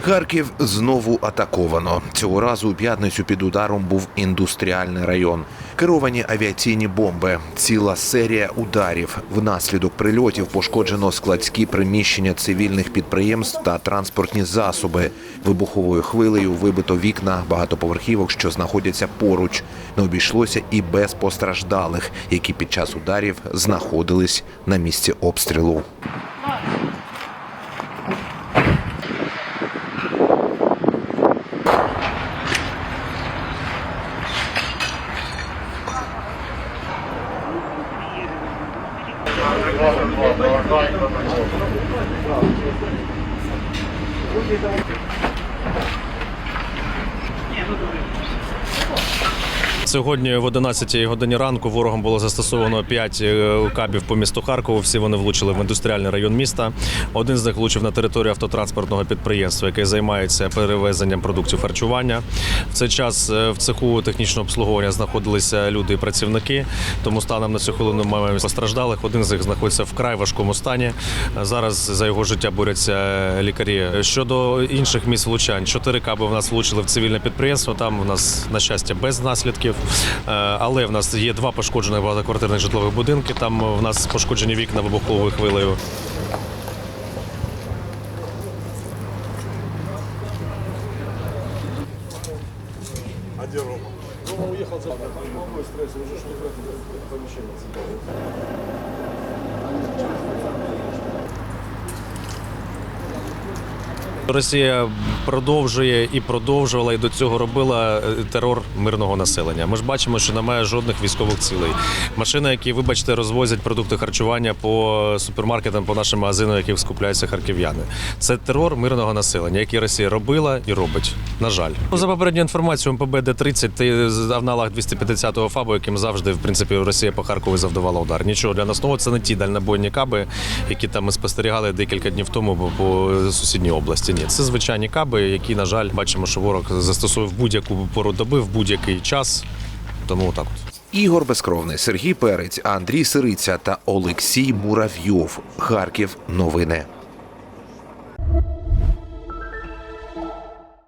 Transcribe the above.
Харків знову атаковано. Цього разу у п'ятницю під ударом був індустріальний район. Керовані авіаційні бомби, ціла серія ударів. Внаслідок прильотів пошкоджено складські приміщення цивільних підприємств та транспортні засоби. Вибуховою хвилею вибито вікна багатоповерхівок, що знаходяться поруч. Не обійшлося і без постраждалих, які під час ударів знаходились на місці обстрілу. Ні, ну добре. Сьогодні в 11 годині ранку ворогом було застосовано 5 кабів по місту Харкову. Всі вони влучили в індустріальний район міста. Один з них влучив на територію автотранспортного підприємства, яке займається перевезенням продуктів харчування. В цей час е, в цеху технічного обслуговування знаходилися люди і працівники. Тому станом на цю хвилину маємо постраждалих. Один з них знаходиться в край важкому стані. Зараз за його життя борються лікарі. Щодо інших місць влучань, чотири каби в нас влучили в цивільне підприємство. Там у нас на щастя без наслідків. Е, Але в нас є два пошкоджених багатоквартирних житлових будинки. Там в нас пошкоджені вікна вибуховою хвилею. А де Рома? Рома уїхав за какой Росія продовжує і продовжувала і до цього робила е, терор мирного населення. Ми ж бачимо, що немає жодних військових цілей. Машини, які, вибачте, розвозять продукти харчування по супермаркетам, по нашим магазинам, яких скупляються харків'яни. Це терор мирного населення, який Росія робила і робить. На жаль, Ну, за попередню інформацію, МПБ Д-30 ти в аналог 250-го ФАБу, яким завжди в принципі Росія по Харкову завдавала удар. Нічого для нас нового це не ті дальнобойні каби, які там ми спостерігали декілька днів тому по сусідній області. Ні, це звичайні каби, які, на жаль, бачимо, що ворог застосує в будь-яку пору доби, в будь-який час. Тому так от. Ігор Безкровний, Сергій Перець, Андрій Сириця та Олексій Муравйов. Харків. Новини.